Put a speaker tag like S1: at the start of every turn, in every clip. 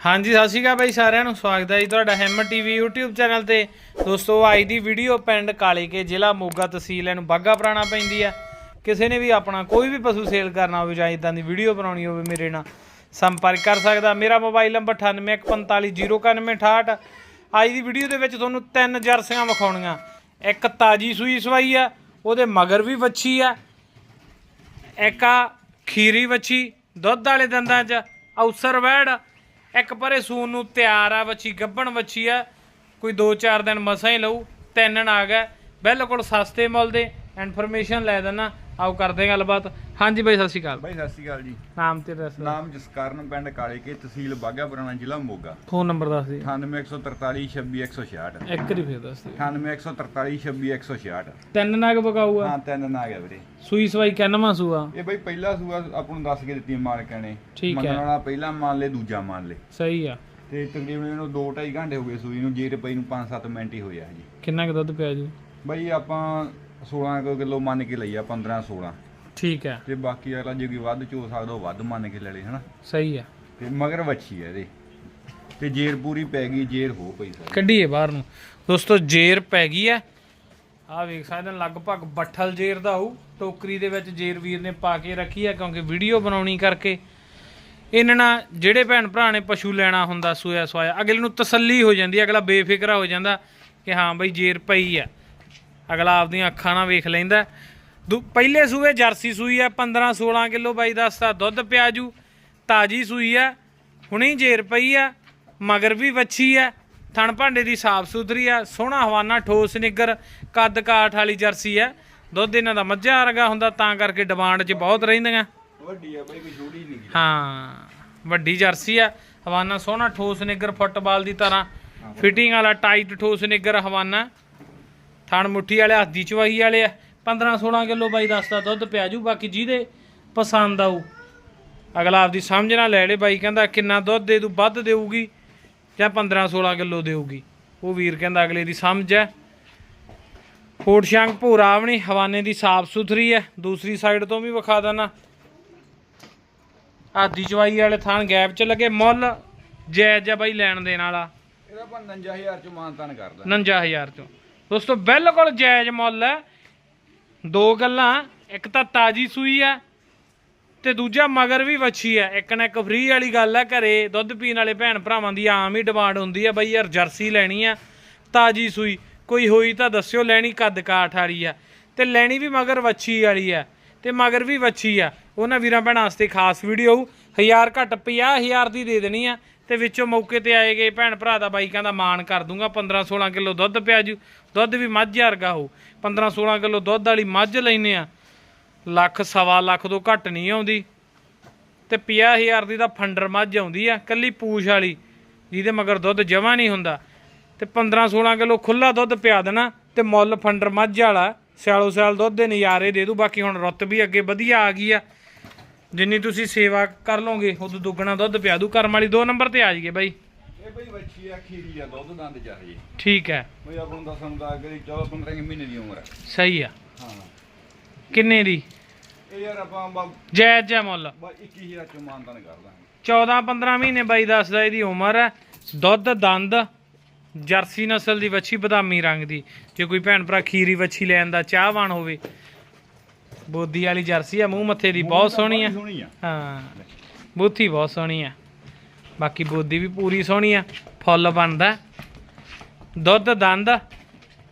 S1: ਹਾਂਜੀ, ਸਤਿ ਸ਼੍ਰੀ ਅਕਾਲ ਬਾਈ ਸਾਰਿਆਂ ਨੂੰ, ਸਵਾਗਤ ਹੈ ਜੀ ਤੁਹਾਡਾ ਹੈਮਰ ਟੀਵੀ YouTube ਚੈਨਲ ਤੇ। ਦੋਸਤੋ, ਅੱਜ ਦੀ ਵੀਡੀਓ ਪਿੰਡ ਕਾਲੀਕੇ ਜ਼ਿਲ੍ਹਾ ਮੋਗਾ ਤਹਿਸੀਲ ਇਹਨੂੰ ਬਾਗਾ ਪੁਰਾਣਾ ਪੈਂਦੀ ਆ। ਕਿਸੇ ਨੇ ਵੀ ਆਪਣਾ ਕੋਈ ਵੀ ਪਸ਼ੂ ਸੇਲ ਕਰਨਾ ਹੋਵੇ ਜਾਂ ਇਦਾਂ ਦੀ ਵੀਡੀਓ ਬਣਾਉਣੀ ਹੋਵੇ ਮੇਰੇ ਨਾਲ, ਸੰਪਰਕ ਕਰ ਸਕਦਾ। ਮੇਰਾ ਮੋਬਾਈਲ ਨੰਬਰ 9815490968 ਅੱਜ ਦੀ ਵੀਡੀਓ ਦੇ ਵਿੱਚ ਤੁਹਾਨੂੰ ਤਿੰਨ ਜਰਸੀਆਂ ਵਿਖਾਉਣੀਆਂ। ਇੱਕ ਤਾਜੀ ਸੂਈ ਸਵਾਈ ਆ, ਉਹਦੇ ਮਗਰ ਵੀ ਵੱਛੀ ਆ। ਇੱਕ ਆ ਖੀਰੀ ਵੱਛੀ, ਦੁੱਧ ਵਾਲੇ ਦੰਦਾਂ 'ਚ ਔਸਰ ਵੈੜ ਇੱਕ ਪਰੇ ਸੂਨ ਨੂੰ ਤਿਆਰ ਆ, ਵੱਛੀ ਗੱਭਣ ਵੱਛੀ ਆ। ਕੋਈ 2-4 ਦਿਨ ਮਸਾਂ ਹੀ ਲਊ, ਤਿੰਨ ਆ ਗਿਆ। ਬਿਲਕੁਲ ਸਸਤੇ ਮੁੱਲ ਦੇ। ਇਨਫੋਰਮੇਸ਼ਨ ਲੈ ਦੇਣਾ ਆਓ ਕਰਦੇ ਹਾਂ ਗੱਲਬਾਤ। ਹਾਂਜੀ ਬਾਈ ਸਤਿ ਸ਼੍ਰੀ ਅਕਾਲ।
S2: ਬਾਈ ਸਤਿ ਸ਼੍ਰੀ ਅਕਾਲ ਜੀ।
S1: ਨਾਮ ਤੇ ਦੱਸ
S2: ਨਾਮ ਜਸਕਰਨ ਪਿੰਡ ਕਾਲੇਕੇ ਤਹਿਸੀਲ ਬਾਗਾ ਪੁਰਾਣਾ ਜ਼ਿਲ੍ਹਾ ਮੋਗਾ।
S1: ਫੋਨ ਨੰਬਰ ਦੱਸ ਦੇ
S2: 98143 26166
S1: ਇੱਕ ਵਾਰੀ ਫੇਰ ਦੱਸ ਦੇ
S2: 98143 26166
S1: ਤਿੰਨ ਨਗ ਬਕਾਊ ਆ
S2: ਹਾਂ ਤਿੰਨ ਨਾ ਗਿਆ ਵੀਰੇ।
S1: ਸੂਈ ਸਵਾਈ ਕਿੰਨਵਾਂ ਸੂਆ?
S2: ਇਹ ਬਾਈ ਪਹਿਲਾ ਸੂਆ ਆਪਾਂ ਨੂੰ ਦੱਸ ਕੇ ਦਿੱਤੀ ਮਾਲਕਾਂ ਨੇ। ਮੰਗਣ ਵਾਲਾ ਪਹਿਲਾ ਮੰਨ ਲੈ ਦੂਜਾ ਮੰਨ ਲੈ।
S1: ਸਹੀ ਆ।
S2: ਤੇ ਤਕਰੀਬਨ ਇਹਨੂੰ 2.5 ਘੰਟੇ ਹੋ ਗਏ ਸੂਈ ਨੂੰ ਜੇ ਰੁਪਏ ਨੂੰ 5-7 ਮਿੰਟ ਹੀ ਹੋਇਆ ਜੀ
S1: ਕਿੰਨਾ ਕੁ ਦੁੱਧ ਪਿਆ ਜੂ?
S2: ਬਾਈ ਆਪਾਂ 16 ਕਿਲੋ ਮੰਨ ਕੇ ਲਈ ਆ 15 16
S1: ਠੀਕ ਹੈ।
S2: ਤੇ ਬਾਕੀ ਅਗਲਾ ਜੇ ਕੋਈ ਵੱਧ ਚੋ ਸਕਦਾ ਉਹ ਵੱਧ ਮੰਨ ਕੇ ਲੈ ਲੇ ਹਨਾ।
S1: ਸਹੀ ਆ
S2: ਤੇ ਮਗਰ ਵੱਛੀ ਹੈ ਇਹਦੇ। ਤੇ ਜੇਰ ਪੂਰੀ ਪੈ ਗਈ ਜੇਰ ਹੋ ਪਈ ਸਾਰੀ।
S1: ਕੱਢੀਏ ਬਾਹਰ ਨੂੰ। ਦੋਸਤੋ ਜੇਰ ਪੈ ਗਈ ਆ ਆ ਵੇਖ ਸਕਦੇ ਹੋ ਲਗਭਗ ਬੱਠਲ ਜੇਰ ਦਾ ਹੋਊ। ਟੋਕਰੀ ਦੇ ਵਿੱਚ ਜੇਰ ਵੀਰ ਨੇ ਪਾ ਕੇ ਰੱਖੀ ਆ ਕਿਉਂਕਿ ਵੀਡੀਓ ਬਣਾਉਣੀ ਕਰਕੇ। ਇਹਨਾਂ ਨਾਲ ਜਿਹੜੇ ਭੈਣ ਭਰਾ ਨੇ ਪਸ਼ੂ ਲੈਣਾ ਹੁੰਦਾ ਸੋਇਆ ਸੋਇਆ ਅਗਲੇ ਨੂੰ ਤਸੱਲੀ ਹੋ ਜਾਂਦੀ ਹੈ ਅਗਲਾ ਬੇਫਿਕਰਾ ਹੋ ਜਾਂਦਾ ਕਿ ਹਾਂ ਬਈ ਜੇਰ ਪਈ ਆ ਅਗਲਾ ਆਪਦੀਆਂ ਅੱਖਾਂ ਨਾਲ ਵੇਖ ਲੈਂਦਾ। ਪਹਿਲੇ ਸੂਏ ਜਰਸੀ ਸੂਈ ਆ 15 16 ਕਿਲੋ ਬਾਈ ਦੱਸਦਾ ਦੁੱਧ ਪਿਆਜੂ ਤਾਜੀ ਸੂਈ ਆ ਹੁਣੇ ਹੀ ਜੇਰ ਪਈ ਆ ਮਗਰ ਵੀ ਵੱਛੀ ਆ। ਥਣ ਭਾਂਡੇ ਦੀ ਸਾਫ਼ ਸੁਥਰੀ ਆ ਸੋਹਣਾ ਹਵਾਨਾ ਠੋਸ ਨਿੱਗਰ ਕੱਦ ਕਾਠ ਵਾਲੀ ਜਰਸੀ ਆ। ਦੁੱਧ ਇਹਨਾਂ ਦਾ ਮੱਝਾਂ ਵਰਗਾ ਹੁੰਦਾ ਤਾਂ ਕਰਕੇ ਡਿਮਾਂਡ 'ਚ ਬਹੁਤ ਰਹਿੰਦੀਆਂ।
S2: ਵੱਡੀ ਆ ਬਾਈ ਕੋਈ ਛੋਟੀ ਨਹੀਂ
S1: ਹਾਂ ਵੱਡੀ ਜਰਸੀ ਆ ਹਵਾਨਾ ਸੋਹਣਾ ਠੋਸ ਨਿੱਗਰ ਫੁੱਟਬਾਲ ਦੀ ਤਰ੍ਹਾਂ। ਫਿਟਿੰਗ ਵਾਲਾ ਟਾਈਟ ਠੋਸ ਨਿੱਗਰ ਹਵਾਨਾ। ਥਣ ਮੁੱਠੀ ਵਾਲੇ ਹੱਥ ਦੀ ਚਵਾਈ ਵਾਲੇ ਆ। 15 16 ਕਿਲੋ ਬਾਈ ਦੱਸਦਾ ਦੁੱਧ ਪਿਆ ਜੂ ਬਾਕੀ ਜਿਹਦੇ ਪਸੰਦ ਆਊ। ਅਗਲਾ ਆਪਦੀ ਸਮਝ ਨਾਲ ਲੈ ਲੇ ਬਾਈ ਕਹਿੰਦਾ ਕਿੰਨਾ ਦੁੱਧ ਦੇ ਦੂ ਵੱਧ ਦੇਊਗੀ ਜਾਂ 15 16 ਕਿਲੋ ਦੇਊਗੀ। ਉਹ ਵੀਰ ਕਹਿੰਦਾ ਅਗਲੇ ਦੀ ਸਮਝ ਹੈ। ਫੋਟ ਸ਼ੰਗ ਭੂਰਾ ਆਪਣੀ ਹਵਾਨੇ ਦੀ ਸਾਫ਼ ਸੁਥਰੀ ਹੈ। ਦੂਸਰੀ ਸਾਈਡ ਤੋਂ ਵੀ ਵਿਖਾ ਦੇਣਾ ਆਦੀ ਚਵਾਈ ਵਾਲੇ ਥਾਨ ਗੈਪ ਚ ਲੱਗੇ ਮੁੱਲ ਜਾਇਜ਼ ਆ ਬਾਈ ਲੈਣ ਦੇਣ ਵਾਲਾ।
S2: ਇਹਦਾ ਆਪਾਂ 59000 ਚ ਮਾਨਤਾਨ ਕਰਦਾ।
S1: 59000 ਚੋਂ। ਦੋਸਤੋ, ਬਿਲਕੁਲ ਜਾਇਜ਼ ਮੁੱਲ ਹੈ। ਦੋ ਗੱਲਾਂ, ਇੱਕ ਤਾਂ ਤਾਜੀ ਸੂਈ ਹੈ ਤੇ ਦੂਜਾ ਮਗਰ ਵੀ ਵੱਛੀ ਹੈ। ਇੱਕ ਨਾ ਇੱਕ ਫ੍ਰੀ ਵਾਲੀ ਗੱਲ ਹੈ ਘਰੇ, ਦੁੱਧ ਪੀਣ ਵਾਲੇ ਭੈਣ ਭਰਾਵਾਂ ਦੀ ਆਮ ਹੀ ਡਿਮਾਂਡ ਹੁੰਦੀ ਹੈ, ਬਈ ਯਾਰ ਜਰਸੀ ਲੈਣੀ ਆ ਤਾਜੀ ਸੂਈ। ਕੋਈ ਹੋਈ ਤਾਂ ਦੱਸਿਓ, ਲੈਣੀ ਕੱਦ ਕਾਠ ਵਾਲੀ ਆ ਤੇ ਲੈਣੀ ਵੀ ਮਗਰ ਵੱਛੀ ਵਾਲੀ ਆ ਤੇ ਮਗਰ ਵੀ ਵੱਛੀ ਆ ਉਹਨਾਂ ਵੀਰਾਂ ਭੈਣਾਂ ਵਾਸਤੇ ਖਾਸ ਵੀਡੀਓ ਹੋਊ ਹਜ਼ਾਰ ਘੱਟ 50000 ਦੀ ਦੇ ਦੇਣੀ ਆ ਤੇ ਵਿੱਚੋਂ ਮੌਕੇ ਤੇ ਆਏ ਗਏ ਭੈਣ ਭਰਾ ਦਾ ਬਾਈਕਾਂ ਦਾ ਮਾਣ ਕਰ ਦੂੰਗਾ। 15 16 ਕਿਲੋ ਦੁੱਧ ਪਿਆ ਜੂ। ਦੁੱਧ ਵੀ ਮੱਝ ਵਰਗਾ ਹੋਊ। 15 16 ਕਿਲੋ ਦੁੱਧ ਵਾਲੀ ਮੱਝ ਲੈਨੇ ਆ। ਲੱਖ, ਸਵਾ ਲੱਖ ਤੋਂ ਘੱਟ ਨਹੀਂ ਆਉਂਦੀ। ਤੇ 50000 ਦੀ ਤਾਂ ਫੰਡਰ ਮੱਝ ਆਉਂਦੀ ਆ, ਕੱਲੀ ਪੂਛ ਵਾਲੀ, ਜਿਹਦੇ ਮਗਰ ਦੁੱਧ ਜਮਾ ਨਹੀਂ ਹੁੰਦਾ। ਤੇ 15 16 ਕਿਲੋ ਖੁੱਲਾ ਦੁੱਧ ਪਿਆ ਦੇਣਾ ਤੇ ਮੁੱਲ ਫੰਡਰ ਮੱਝ ਵਾਲਾ ਸਿਆਲੋ ਸਿਆਲ ਦੁੱਧ ਦੇ ਨਜ਼ਾਰੇ ਦੇ ਦੂ। ਬਾਕੀ ਹੁਣ ਰੁੱਤ ਵੀ ਅੱਗੇ ਵਧੀਆ ਆ ਗਈ ਆ। ਜਿੰਨੀ ਤੁਸੀਂ ਸੇਵਾ ਕਰ ਲਓਗੇ ਉਦੋਂ ਦੁੱਗਣਾ ਦੁੱਧ ਪਿਆ ਦੂ ਕਰਮ ਵਾਲੀ 2 ਨੰਬਰ ਤੇ ਆ ਜਾਈਏ ਬਾਈ।
S2: ਇਹ ਬਈ ਵੱਛੀ ਆ ਖੀਰੀ ਆ ਦੁੱਧ ਦੰਦ ਚਾਹੀਏ
S1: ਠੀਕ ਹੈ।
S2: ਬਈ ਦਾ ਕਿ 14 15 ਕੁ ਮਹੀਨੇ ਦੀ ਉਮਰ ਆ।
S1: ਸਹੀ ਆ।
S2: ਹਾਂ।
S1: ਕਿੰਨੇ ਦੀ?
S2: ਇਹ ਯਾਰ ਆਪਾਂ ਬ-
S1: ਜਾਇਜ਼ ਜਿਹਾ ਮੁੱਲ।
S2: ਬ- 21000 ਚ ਮਾਨਤਾਨ ਕਰਦਾ
S1: 14 15 ਮਹੀਨੇ ਬਾਈ ਦੱਸਦਾ ਇਹਦੀ ਉਮਰ ਹੈ। ਦੁੱਧ ਦੰਦ ਜਰਸੀ ਨਸਲ ਦੀ ਵੱਛੀ ਬਦਾਮੀ ਰੰਗ ਦੀ। ਜੇ ਕੋਈ ਭੈਣ ਭਰਾ ਖੀਰੀ ਵੱਛੀ ਲੈਣ ਦਾ ਚਾਹਵਾਨ ਹੋਵੇ ਬੋਦੀ ਵਾਲੀ ਜਰਸੀ ਆ ਮੂੰਹ ਮੱਥੇ ਦੀ ਬਹੁਤ ਸੋਹਣੀ ਆ।
S2: ਸੋਹਣੀ ਆ।
S1: ਹਾਂ ਬੂਥੀ ਬਹੁਤ ਸੋਹਣੀ ਆ। ਬਾਕੀ ਬੋਦੀ ਵੀ ਪੂਰੀ ਸੋਹਣੀ ਆ ਫੁੱਲ ਬਣਦਾ। ਦੁੱਧ ਦੰਦ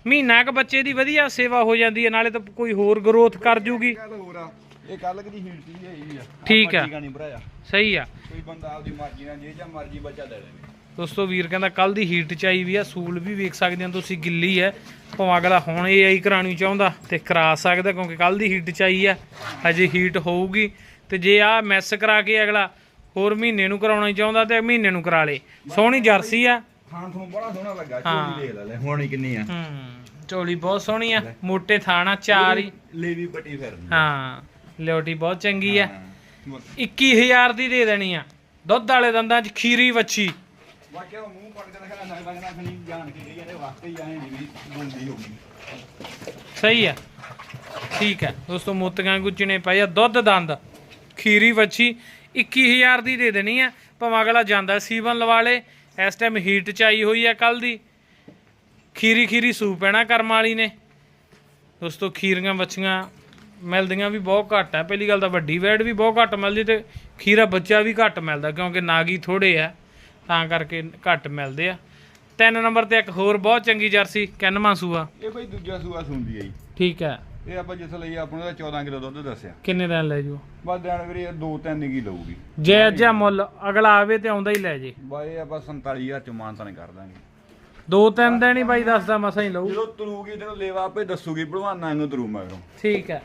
S1: ਮਹੀਨਾ ਕ ਬੱਚੇ ਦੀ ਵਧੀਆ ਸੇਵਾ ਹੋ ਜਾਂਦੀ ਹੈ ਨਾਲੇ ਤਾਂ ਕੋਈ ਹੋਰ ਗਰੋਥ ਕਰ ਜੂਗੀ।
S2: ਇਹ ਕੱਲ ਹੀਟ ਹੀ
S1: ਠੀਕ ਆ। ਸਹੀ ਆ।
S2: ਕੋਈ ਬੰਦਾ ਆਪਦੀ ਮਰਜ਼ੀ ਨਾਲ ਜੇ ਜਾਂ ਮਰਜ਼ੀ ਬੱਚਾ ਲੈ ਲੈਵੇ।
S1: ਦੋਸਤੋ ਵੀਰ ਕਹਿੰਦਾ ਕੱਲ ਦੀ ਹੀਟ ਚ ਆਈ ਵੀ ਆ ਸੂਲ ਵੀ ਵੇਖ ਸਕਦੇ ਹੋ ਤੁਸੀਂ ਗਿੱਲੀ ਹੈ। ਭਾਵੇਂ ਅਗਲਾ ਹੁਣ ਇਹ ਆਈ ਕਰਾਣੀ ਚਾਹੁੰਦਾ ਤੇ ਕਰਾ ਸਕਦਾ ਕਿਉਂਕਿ ਕੱਲ ਦੀ ਹੀਟ ਚ ਆਈ ਆ ਹਜੇ ਹੀਟ ਹੋਊਗੀ। ਤੇ ਜੇ ਆ ਮੈਸ ਕਰਾ ਕੇ ਅਗਲਾ ਹੋਰ ਮਹੀਨੇ ਨੂੰ ਕਰਾਉਣਾ ਚਾਹੁੰਦਾ ਤੇ ਮਹੀਨੇ ਨੂੰ ਕਰਾ ਲੇ। ਸੋਹਣੀ ਜਰਸੀ ਆ।
S2: ਥਾਂ ਤੁਹਾਨੂੰ ਬੜਾ ਸੋਹਣਾ ਲੱਗਾ। ਚੋਲੀ ਦੇਖ ਲੈ ਲੈ ਹੁਣ ਕਿੰਨੀ ਆ।
S1: ਹੂੰ ਝੋਲੀ ਬਹੁਤ ਸੋਹਣੀ ਆ ਮੋਟੇ ਥਾਣਾ ਚਾਰ ਹੀ।
S2: ਲੇਵੀ ਪੱਟੀ ਫਿਰਦੀ
S1: ਹਾਂ ਲਿਓਟੀ ਬਹੁਤ ਚੰਗੀ ਆ।
S2: ਹਾਂ।
S1: 21000 ਦੀ ਦੇ ਦੇਣੀ ਆ। ਦੁੱਧ ਵਾਲੇ ਦੰਦਾਂ 'ਚ ਖੀਰੀ ਵੱਛੀ।
S2: ਬਾਕੀ ਉਹ ਮੂੰਹ ਪੜ ਕੇ ਦਿਖਾ ਨਾ ਲੱਗਣਾ ਖਣੀ ਜਾਣ ਕੇ ਗਈ ਇਹਦੇ ਵਾਸਤੇ ਆਏ ਨਹੀਂ ਵੀ ਬੋਲਦੀ ਹੋਗੀ
S1: ਸਹੀ ਹੈ ਠੀਕ ਹੈ ਦੋਸਤੋ, ਮੋਤੀਆਂ ਗੁੱਚਣੇ ਪਏ ਆ। ਦੁੱਧ, ਦੰਦ, ਖੀਰੀ, ਵੱਛੀ 21000 ਦੀ ਦੇ ਦੇਣੀ ਆ। ਭਾਵੇਂ ਅਗਲਾ ਜਾਂਦਾ ਸੀਵਨ ਲਵਾ ਲੇ ਇਸ ਟਾਈਮ ਹੀਟ ਚ ਆਈ ਹੋਈ ਆ ਕੱਲ ਦੀ। ਖੀਰੀ ਖੀਰੀ ਸੂ ਪੈਣਾ ਕਰਮ ਵਾਲੀ ਨੇ। ਦੋਸਤੋ, ਖੀਰੀਆਂ, ਵੱਛੀਆਂ ਮਿਲਦੀਆਂ ਵੀ ਬਹੁਤ ਘੱਟ ਆ। ਪਹਿਲੀ ਗੱਲ ਤਾਂ ਵੱਡੀ ਵੈੜ ਵੀ ਬਹੁਤ ਘੱਟ ਮਿਲਦੀ ਤੇ ਖੀਰਾ ਬੱਚਾ ਵੀ ਘੱਟ ਮਿਲਦਾ ਕਿਉਂਕਿ ਨਾਗੀ ਥੋੜੇ ਆ। ਤਾਂ ਕਰਕੇ ਘੱਟ ਮਿਲਦੇ ਆ। ਤਿੰਨ ਨੰਬਰ ਤੇ ਇੱਕ ਹੋਰ ਬਹੁਤ ਚੰਗੀ ਜਰਸੀ ਕੈਨਮਾ ਸੂਆ।
S2: ਇਹ ਬਈ ਦੂਜਾ ਸੂਆ ਸੁੰਦੀ ਹੈ ਜੀ।
S1: ਠੀਕ ਹੈ
S2: ਇਹ ਆਪਾਂ ਜਿਸ ਲਈ ਆਪਾਂ ਨੂੰ 14 ਕਿਲੋ ਦੁੱਧ ਦੱਸਿਆ।
S1: ਕਿੰਨੇ ਦਿਨ ਲੈ ਜੂ
S2: ਬਸ ਦੇਣ ਵੀਰੇ ਇਹ ਦੋ ਤਿੰਨ ਕੀ ਲਊਗੀ।
S1: ਜੇ ਅੱਜਾ ਮੁੱਲ ਅਗਲਾ ਆਵੇ ਤੇ ਆਉਂਦਾ ਹੀ ਲੈ ਜੇ।
S2: ਬਾ ਇਹ ਆਪਾਂ 47000 ਚ ਮਾਨਤਾ ਨਹੀਂ ਕਰ ਦਾਂਗੇ।
S1: ਦੋ ਤਿੰਨ ਦਿਨ ਹੀ ਬਾਈ ਦੱਸਦਾ ਮਸਾਂ ਹੀ ਲਊ।
S2: ਜਦੋਂ ਤਰੂਗੀ ਤੈਨੂੰ ਲੇਵਾ ਆਪੇ ਦੱਸੂਗੀ ਭਲਵਾਨਾਂ ਨੂੰ ਤਰੂ ਮਗਰੋਂ।
S1: ਠੀਕ ਹੈ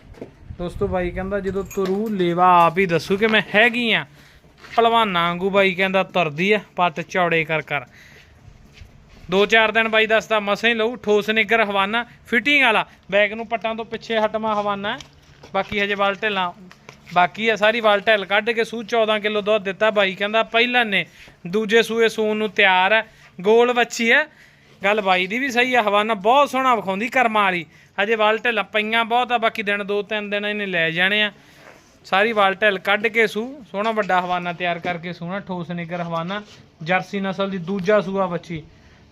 S1: ਦੋਸਤੋ ਬਾਈ ਕਹਿੰਦਾ ਜਦੋਂ ਤੁਰੂ ਲੇਵਾ ਆਪ ਹੀ ਦੱਸੂ ਕਿ ਮੈਂ ਹੈਗੀ ਆ ਪਹਿਲਵਾਨਾਂ ਵਾਂਗੂ ਬਾਈ ਕਹਿੰਦਾ ਤੁਰਦੀ ਆ ਪੱਟ ਚੌੜੇ ਕਰ ਕਰ। ਦੋ ਚਾਰ ਦਿਨ ਬਾਈ ਦੱਸਦਾ ਮਸਾਂ ਹੀ ਲਊ, ਠੋਸ ਨਿੱਗਰ ਹਵਾਨਾ, ਫਿਟਿੰਗ ਵਾਲਾ। ਬੈਗ ਨੂੰ ਪੱਟਾਂ ਤੋਂ ਪਿੱਛੇ ਹਟਵਾ ਹਵਾਨਾ। ਬਾਕੀ ਹਜੇ ਵਾਲ ਢੇਲਾਂ, ਬਾਕੀ ਆ ਸਾਰੀ ਵਾਲ ਢਿੱਲ ਕੱਢ ਕੇ ਸੂ 14 ਕਿਲੋ ਦੁੱਧ ਦਿੱਤਾ ਬਾਈ ਕਹਿੰਦਾ ਪਹਿਲਾਂ ਨੇ। ਦੂਜੇ ਸੂਏ ਸੂਣ ਨੂੰ ਤਿਆਰ ਹੈ ਗੋਲ ਵੱਛੀ ਹੈ ਗੱਲ ਬਾਈ ਦੀ ਵੀ ਸਹੀ ਆ, ਹਵਾਨਾ ਬਹੁਤ ਸੋਹਣਾ ਵਿਖਾਉਂਦੀ ਕਰਮਾਂ ਵਾਲੀ। ਹਜੇ ਵਾਲ ਢਿੱਲ ਪਈਆਂ ਬਹੁਤ ਆ, ਬਾਕੀ ਦਿਨ ਦੋ ਤਿੰਨ ਦਿਨ ਇਹਨੇ ਲੈ ਜਾਣੇ ਆ। ਸਾਰੀ ਵਾਲ ਢਿੱਲ ਕੱਢ ਕੇ ਸੂ ਸੋਹਣਾ ਵੱਡਾ ਹਵਾਨਾ ਤਿਆਰ ਕਰਕੇ ਸੋਹਣਾ ਠੋਸ ਨਿੱਗਰ ਹਵਾਨਾ ਜਰਸੀ ਨਸਲ ਦੀ ਦੂਜਾ ਸੂਆ ਵੱਛੀ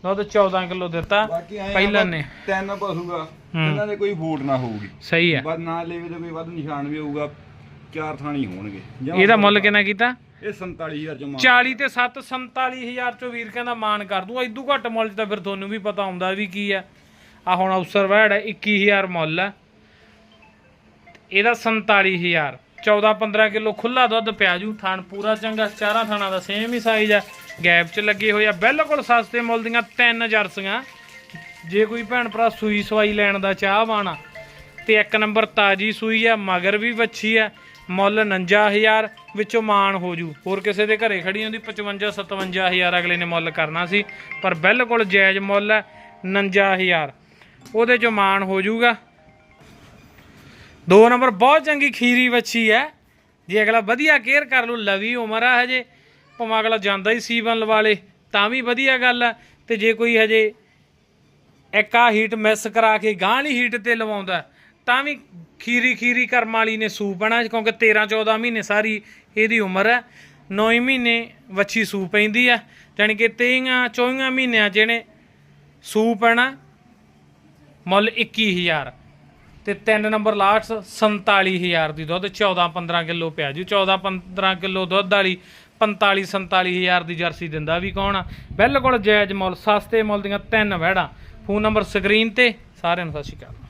S1: ਦੁੱਧ 14 ਕਿਲੋ ਦਿੱਤਾ ਪਹਿਲਾਂ ਨੇ।
S2: ਤਿੰਨ ਪਸੂਗਾ ਇਹਨਾਂ ਦੇ ਕੋਈ ਫੂਟ ਨਾ ਹੋਊਗੀ।
S1: ਸਹੀ ਹੈ
S2: ਬਸ ਨਾ ਲੇਵੇ ਤੇ ਕੋਈ ਵੱਧ ਨਿਸ਼ਾਨ ਵੀ ਹੋਊਗਾ ਚਾਰ ਥਾਣੀ ਹੋਣਗੇ।
S1: ਇਹਦਾ ਮੁੱਲ ਕਿੰਨਾ ਕੀਤਾ?
S2: ਇਹ 47000 ਚ ਮਾਨ
S1: 40 ਤੇ 7 47000 ਚੋਂ ਵੀਰ ਕਹਿੰਦਾ ਮਾਨ ਕਰ ਦੂੰ। ਇਦੋਂ ਘੱਟ ਮੁੱਲ 'ਚ ਤਾਂ ਫਿਰ ਤੁਹਾਨੂੰ ਵੀ ਪਤਾ ਹੁੰਦਾ ਵੀ ਕੀ ਆ। ਆ ਹੁਣ ਅਫਸਰ ਵੈੜ ਹੈ 21000 ਮੁੱਲ ਹੈ ਇਹਦਾ 47000 14 15 ਕਿਲੋ ਖੁੱਲਾ ਦੁੱਧ ਪਿਆ ਜੂ ਥਣ ਪੂਰਾ ਚੰਗਾ, ਚਾਰਾਂ ਥਾਣਾ ਦਾ ਸੇਮ ਹੀ ਸਾਈਜ਼ ਹੈ ਗੈਪ 'ਚ ਲੱਗੇ ਹੋਏ ਆ, ਬਿਲਕੁਲ ਸਸਤੇ ਮੁੱਲ ਦੀਆਂ ਤਿੰਨ ਜਰਸੀਆਂ। ਜੇ ਕੋਈ ਭੈਣ ਭਰਾ ਸੂਈ ਸਵਾਈ ਲੈਣ ਦਾ ਚਾਹ ਵਾਣਾ ਤੇ ਇੱਕ ਨੰਬਰ ਤਾਜੀ ਸੂਈ ਆ, ਮਗਰ ਵੀ ਵੱਛੀ ਆ, ਮੁੱਲ 49000 ਵਿੱਚੋਂ ਮਾਨ ਹੋ ਜੂ। ਹੋਰ ਕਿਸੇ ਦੇ ਘਰੇ ਖੜੀ ਹੁੰਦੀ 55 57000 ਅਗਲੇ ਨੇ ਮੁੱਲ ਕਰਨਾ ਸੀ, ਪਰ ਬਿਲਕੁਲ ਜਾਇਜ਼ ਮੁੱਲ ਹੈ 49000 ਉਹਦੇ ਚੋਂ ਮਾਨ ਹੋ ਜੂਗਾ। ਦੋ ਨੰਬਰ ਬਹੁਤ ਚੰਗੀ ਖੀਰੀ ਵੱਛੀ ਹੈ। ਜੇ ਅਗਲਾ ਵਧੀਆ ਕੇਅਰ ਕਰ ਲੂ ਲਵੀ ਉਮਰ ਆ ਹਜੇ। ਭਾਵੇਂ ਅਗਲਾ ਜਾਂਦਾ ਹੀ ਸੀਵਨ ਲਵਾਲੇ ਤਾਂ ਵੀ ਵਧੀਆ ਗੱਲ ਆ। ਤੇ ਜੇ ਕੋਈ ਹਜੇ ਇੱਕਾ ਹੀਟ ਮਿਸ ਕਰਾ ਕੇ ਗਾਂ ਹੀਟ ਤੇ ਲਵਾਉਂਦਾ, ਤਾਂ ਵੀ ਖੀਰੀ ਖੀਰੀ ਕਰਮ ਵਾਲੀ ਨੇ ਸੂਪ ਬਣਾ ਕਿਉਂਕਿ 13 14 ਮਹੀਨੇ ਸਾਰੀ ਇਹਦੀ ਉਮਰ ਹੈ 9 ਮਹੀਨੇ ਵੱਛੀ ਸੂ ਪੈਂਦੀ ਆ, ਜਾਣੀ ਕਿ 23 24 ਮਹੀਨਿਆਂ ਚ ਸੂ ਪੈਣਾ ਮੁੱਲ 21000 ਤੇ 3 ਨੰਬਰ ਲਾਸਟ 47000 ਦੀ ਦੁੱਧ 14 15 ਕਿਲੋ ਪਿਆ ਜੀ 14 15 ਕਿਲੋ ਦੁੱਧ ਵਾਲੀ 45 47000 ਦੀ ਜਰਸੀ ਦਿੰਦਾ ਵੀ ਕੌਣ ਆ? ਬਿਲਕੁਲ ਜਾਇਜ਼ ਮੁੱਲ, ਸਸਤੇ ਮੁੱਲ ਦੀਆਂ ਤਿੰਨ ਵਹਿੜਾਂ। ਫੋਨ ਨੰਬਰ ਸਕਰੀਨ ਤੇ, ਸਾਰਿਆਂ ਨੂੰ ਸਤਿ ਸ਼੍ਰੀ ਅਕਾਲ।